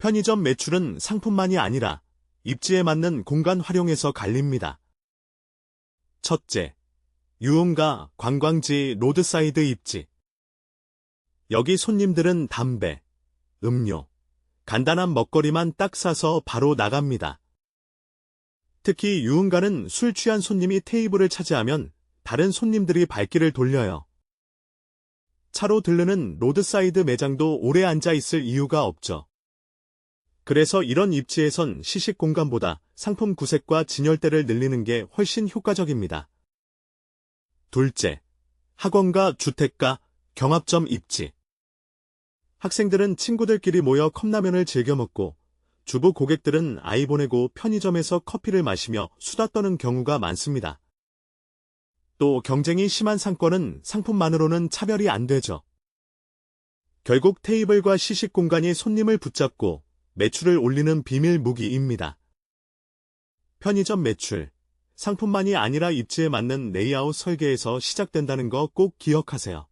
편의점 매출은 상품만이 아니라 입지에 맞는 공간 활용에서 갈립니다. 첫째, 유흥가, 관광지, 로드사이드 입지. 여기 손님들은 담배, 음료, 간단한 먹거리만 딱 사서 바로 나갑니다. 특히 유흥가는 술 취한 손님이 테이블을 차지하면 다른 손님들이 발길을 돌려요. 차로 들르는 로드사이드 매장도 오래 앉아 있을 이유가 없죠. 그래서 이런 입지에선 시식 공간보다 상품 구색과 진열대를 늘리는 게 훨씬 효과적입니다. 둘째, 학원과 주택가, 경합점 입지. 학생들은 친구들끼리 모여 컵라면을 즐겨 먹고 주부 고객들은 아이 보내고 편의점에서 커피를 마시며 수다 떠는 경우가 많습니다. 또 경쟁이 심한 상권은 상품만으로는 차별이 안 되죠. 결국 테이블과 시식 공간이 손님을 붙잡고 매출을 올리는 비밀 무기입니다. 편의점 매출. 상품만이 아니라 입지에 맞는 레이아웃 설계에서 시작된다는 거 꼭 기억하세요.